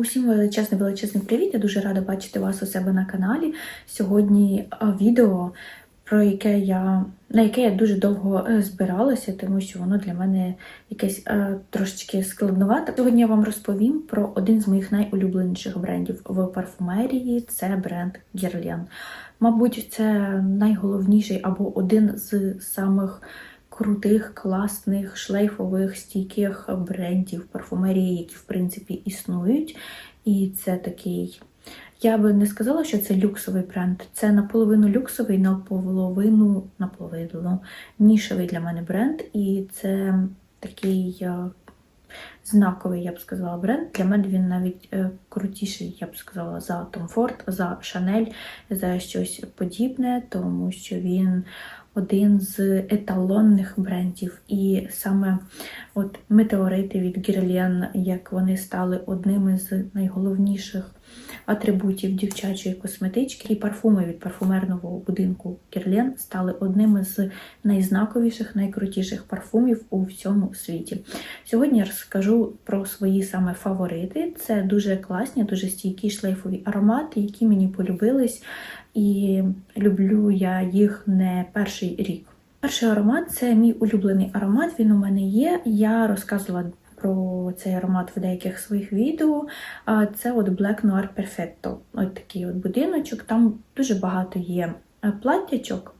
Усім величезний величезний привіт! Я дуже рада бачити вас у себе на каналі. Сьогодні відео, про яке я на яке я дуже довго е, збиралася, тому що воно для мене якесь е, трошечки складновате. Сьогодні я вам розповім про один з моїх найулюбленіших брендів в парфумерії. Це бренд Guerlain. Мабуть, це найголовніший або один з самих крутих, класних, шлейфових, стійких брендів парфумерії, які в принципі існують. І це такий. Я би не сказала, що це люксовий бренд. Це наполовину люксовий, наполовину, наполовину нішевий для мене бренд. І це такий е, знаковий, я б сказала, бренд. Для мене він навіть е, крутіший, я б сказала, за Tom Ford, за Chanel, за щось подібне, тому що він один з еталонних брендів. І саме от метеорити від Guerlain, як вони стали одними з найголовніших атрибутів дівчачої косметички, і парфуми від парфумерного будинку Guerlain стали одними з найзнаковіших, найкрутіших парфумів у всьому світі. Сьогодні я розкажу про свої саме фаворити. Це дуже класні, дуже стійкі шлейфові аромати, які мені полюбились, і люблю я їх не перший рік. Перший аромат це мій улюблений аромат. Він у мене є. Я розказувала про цей аромат в деяких своїх відео. Це от Black Noir Perfecto. Ось такий от будиночок. Там дуже багато є е, платтячок.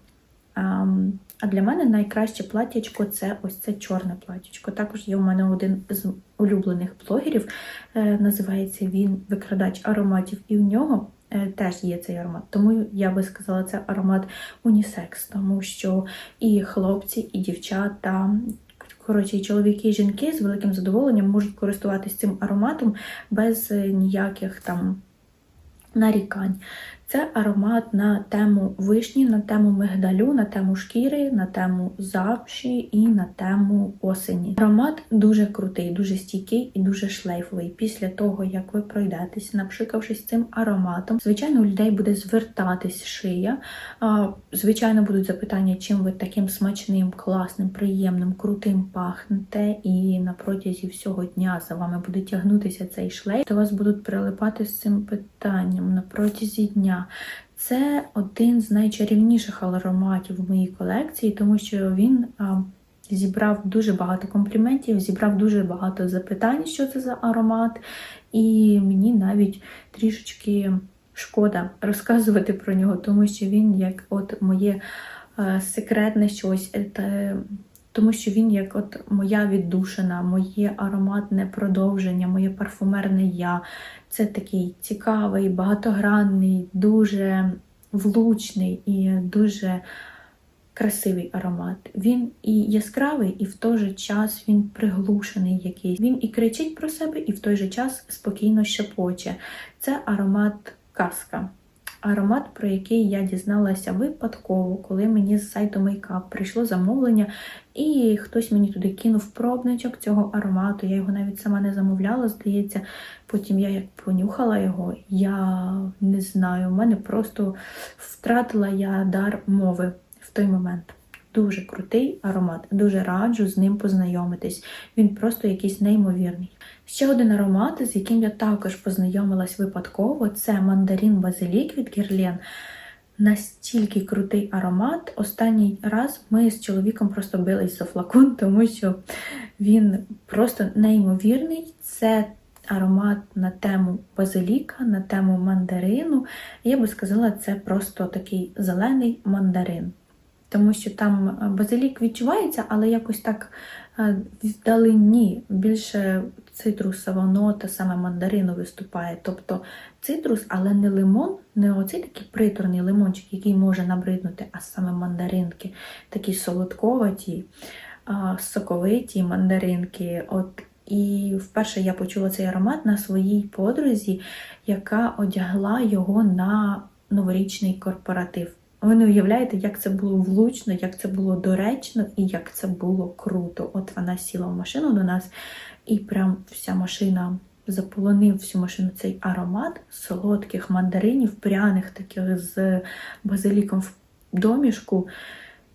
А для мене найкраще платтячко це ось це чорне платтячко. Також є у мене один з улюблених блогерів, е, називається він Викрадач ароматів, і у нього теж є цей аромат. Тому я би сказала, це аромат унісекс, тому що і хлопці, і дівчата. Коротше, чоловіки і жінки з великим задоволенням можуть користуватися цим ароматом без е, ніяких там нарікань. Це аромат на тему вишні, на тему мигдалю, на тему шкіри, на тему запші і на тему осені. Аромат дуже крутий, дуже стійкий і дуже шлейфовий. Після того, як ви пройдетесь, напшикавшись цим ароматом, звичайно, у людей буде звертатись шия. Звичайно, будуть запитання, чим ви таким смачним, класним, приємним, крутим пахнете, і на протязі всього дня за вами буде тягнутися цей шлейф, то вас будуть прилипати з цим питанням на протязі дня. Це один з найчарівніших ароматів в моїй колекції, тому що він зібрав дуже багато компліментів, зібрав дуже багато запитань, що це за аромат, і мені навіть трішечки шкода розказувати про нього, тому що він як от моє а, секретне щось. Це, тому що він як от моя віддушина, моє ароматне продовження, моє парфумерне я. Це такий цікавий, багатогранний, дуже влучний і дуже красивий аромат. Він і яскравий, і в той же час він приглушений якийсь. Він і кричить про себе, і в той же час спокійно шепоче. Це аромат казка. Аромат, про який я дізналася випадково, коли мені з сайту Makeup прийшло замовлення, і хтось мені туди кинув пробничок цього аромату. Я його навіть сама не замовляла, здається. Потім я як понюхала його, я не знаю, в мене просто втратила я дар мови в той момент. Дуже крутий аромат, дуже раджу з ним познайомитись. Він просто якийсь неймовірний. Ще один аромат, з яким я також познайомилась випадково, це мандарин базилік від Guerlain. Настільки крутий аромат. Останній раз ми з чоловіком просто бились за флакон, тому що він просто неймовірний. Це аромат на тему базиліка, на тему мандарину. Я би сказала, це просто такий зелений мандарин. Тому що там базилік відчувається, але якось так вдалині більше цитрусова нота, саме мандарину виступає. Тобто цитрус, але не лимон, не оцей такий приторний лимончик, який може набриднути, а саме мандаринки, такі солодковаті, соковиті мандаринки. От і вперше я почула цей аромат на своїй подрузі, яка одягла його на новорічний корпоратив. Ви не уявляєте, як це було влучно, як це було доречно і як це було круто. От вона сіла в машину до нас, і прям вся машина заполонив всю машину цей аромат солодких мандаринів, пряних таких з базиліком в домішку.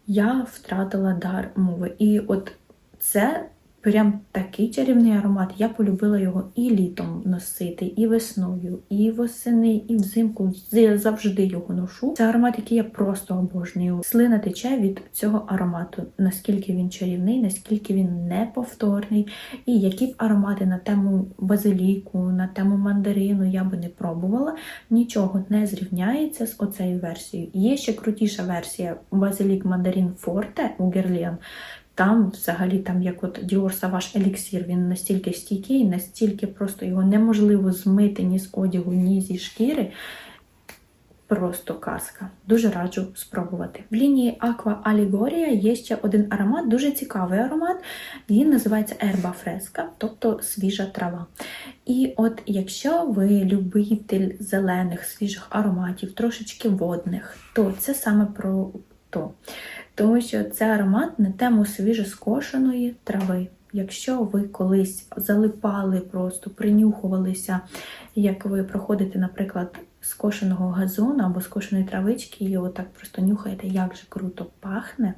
Я втратила дар мови. І от це прям такий чарівний аромат. Я полюбила його і літом носити, і весною, і восени, і взимку. Я завжди його ношу. Це аромат, який я просто обожнюю. Слина тече від цього аромату. Наскільки він чарівний, наскільки він неповторний. І які б аромати на тему базиліку, на тему мандарину я би не пробувала, нічого не зрівняється з оцею версією. Є ще крутіша версія базилік мандарин Форте у Герлен. Там, взагалі, там як от Dior Savage Elixir, він настільки стійкий, настільки просто його неможливо змити ні з одягу, ні зі шкіри. Просто казка. Дуже раджу спробувати. В лінії Aqua Allegoria є ще один аромат, дуже цікавий аромат. Він називається Erba Fresca, тобто свіжа трава. І от якщо ви любитель зелених, свіжих ароматів, трошечки водних, то це саме про то. Тому що це аромат на тему свіжоскошеної трави. Якщо ви колись залипали, просто принюхувалися, як ви проходите, наприклад, скошеного газону або скошеної травички, і отак просто нюхаєте, як же круто пахне,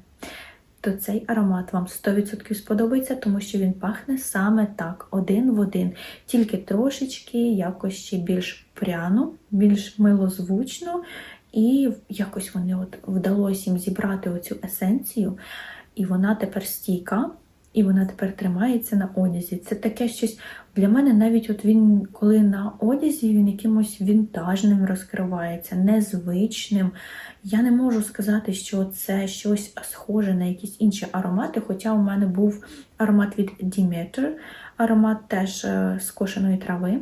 то цей аромат вам 100% сподобається, тому що він пахне саме так, один в один, тільки трошечки якось ще більш пряно, більш милозвучно, і якось вони от вдалося їм зібрати оцю есенцію, і вона тепер стійка. І вона тепер тримається на одязі. Це таке щось для мене, навіть от він, коли на одязі, він якимось вінтажним розкривається, незвичним. Я не можу сказати, що це щось схоже на якісь інші аромати. Хоча у мене був аромат від Demeter, аромат теж е, скошеної трави.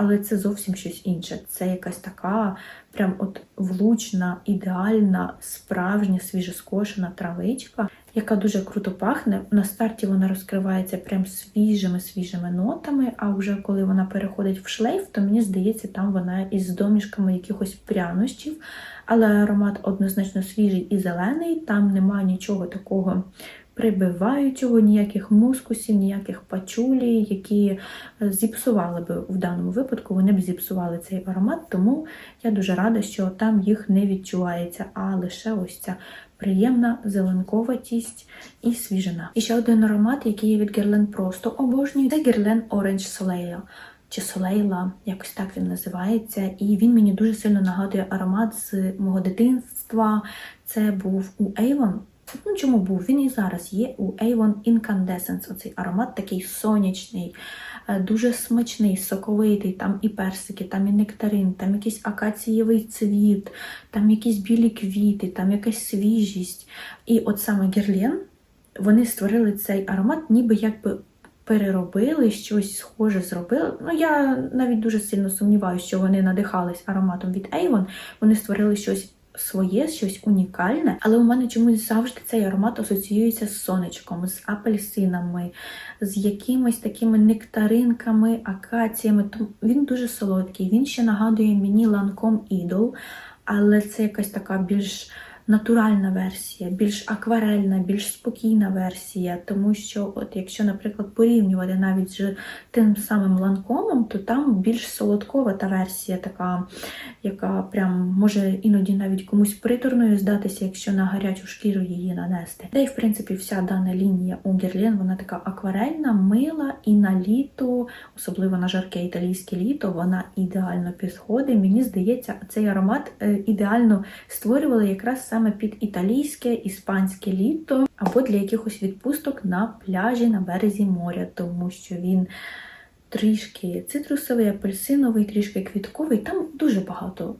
Але це зовсім щось інше. Це якась така прям от влучна, ідеальна, справжня свіжоскошена травичка, яка дуже круто пахне. На старті вона розкривається прям свіжими-свіжими нотами, а вже коли вона переходить в шлейф, то мені здається, там вона із домішками якихось прянощів. Але аромат однозначно свіжий і зелений, там немає нічого такого прибиваючого, ніяких мускусів, ніяких пачулі, які зіпсували би в даному випадку, вони б зіпсували цей аромат, тому я дуже рада, що там їх не відчувається, а лише ось ця приємна зеленковатість і свіжина. І ще один аромат, який я від Guerlain просто обожнюю, це Guerlain Orange Soleil. Чи Солейла, якось так він називається, і він мені дуже сильно нагадує аромат з мого дитинства. Це був у Avon. Ну, чому був? Він і зараз є у Avon Incandescence. Оцей аромат такий сонячний, е, дуже смачний, соковитий, там і персики, там і нектарин, там якийсь акацієвий цвіт, там якісь білі квіти, там якась свіжість. І от саме Герлен, вони створили цей аромат, ніби якби. Переробили щось схоже зробили. Ну, я навіть дуже сильно сумніваюся, що вони надихались ароматом від Avon. Вони створили щось своє, щось унікальне, але у мене чомусь завжди цей аромат асоціюється з сонечком, з апельсинами, з якимись такими нектаринками, акаціями. Він дуже солодкий. Він ще нагадує мені ланком ідол, але це якась така більш натуральна версія, більш акварельна, більш спокійна версія, тому що, от якщо, наприклад, порівнювати навіть з тим самим ланкомом, то там більш солодкова та версія, така, яка прям може іноді навіть комусь приторною здатися, якщо на гарячу шкіру її нанести. Та й, в принципі, вся дана лінія у Герлен, вона така акварельна, мила і на літо, особливо на жарке італійське літо, вона ідеально підходить. Мені здається, цей аромат е, ідеально створювали якраз саме під італійське, іспанське літо, або для якихось відпусток на пляжі на березі моря, тому що він трішки цитрусовий, апельсиновий, трішки квітковий. Там дуже багато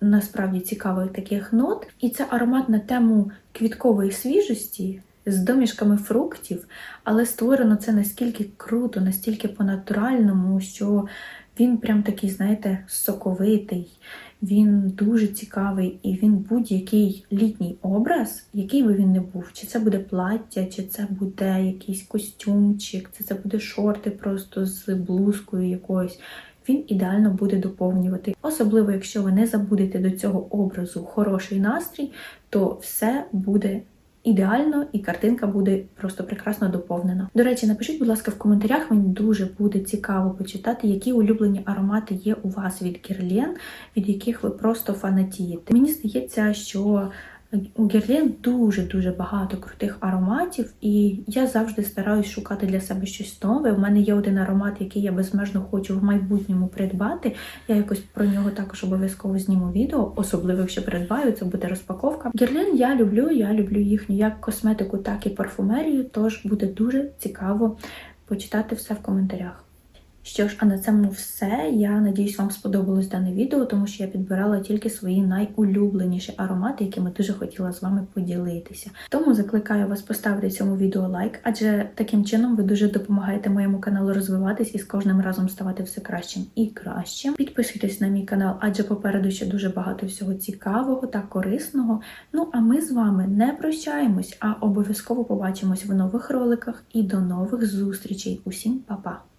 насправді цікавих таких нот. І це аромат на тему квіткової свіжості. З домішками фруктів, але створено це настільки круто, настільки по-натуральному, що він прям такий, знаєте, соковитий, він дуже цікавий, і він будь-який літній образ, який би він не був, чи це буде плаття, чи це буде якийсь костюмчик, чи це буде шорти просто з блузкою якоюсь. Він ідеально буде доповнювати. Особливо, якщо ви не забудете до цього образу хороший настрій, то все буде ідеально, і картинка буде просто прекрасно доповнена. До речі, напишіть, будь ласка, в коментарях, мені дуже буде цікаво почитати, які улюблені аромати є у вас від Guerlain, від яких ви просто фанатієте. Мені здається, що У Герлен дуже-дуже багато крутих ароматів, і я завжди стараюсь шукати для себе щось нове. У мене є один аромат, який я безмежно хочу в майбутньому придбати. Я якось про нього також обов'язково зніму відео, особливо якщо придбаю, це буде розпаковка. Герлен я люблю, я люблю їхню як косметику, так і парфумерію, тож буде дуже цікаво почитати все в коментарях. Що ж, а на цьому все. Я надіюсь, вам сподобалось дане відео, тому що я підбирала тільки свої найулюбленіші аромати, якими дуже хотіла з вами поділитися. Тому закликаю вас поставити цьому відео лайк, адже таким чином ви дуже допомагаєте моєму каналу розвиватись і з кожним разом ставати все кращим і кращим. Підписуйтесь на мій канал, адже попереду ще дуже багато всього цікавого та корисного. Ну а ми з вами не прощаємось, а обов'язково побачимось в нових роликах і до нових зустрічей. Усім па-па!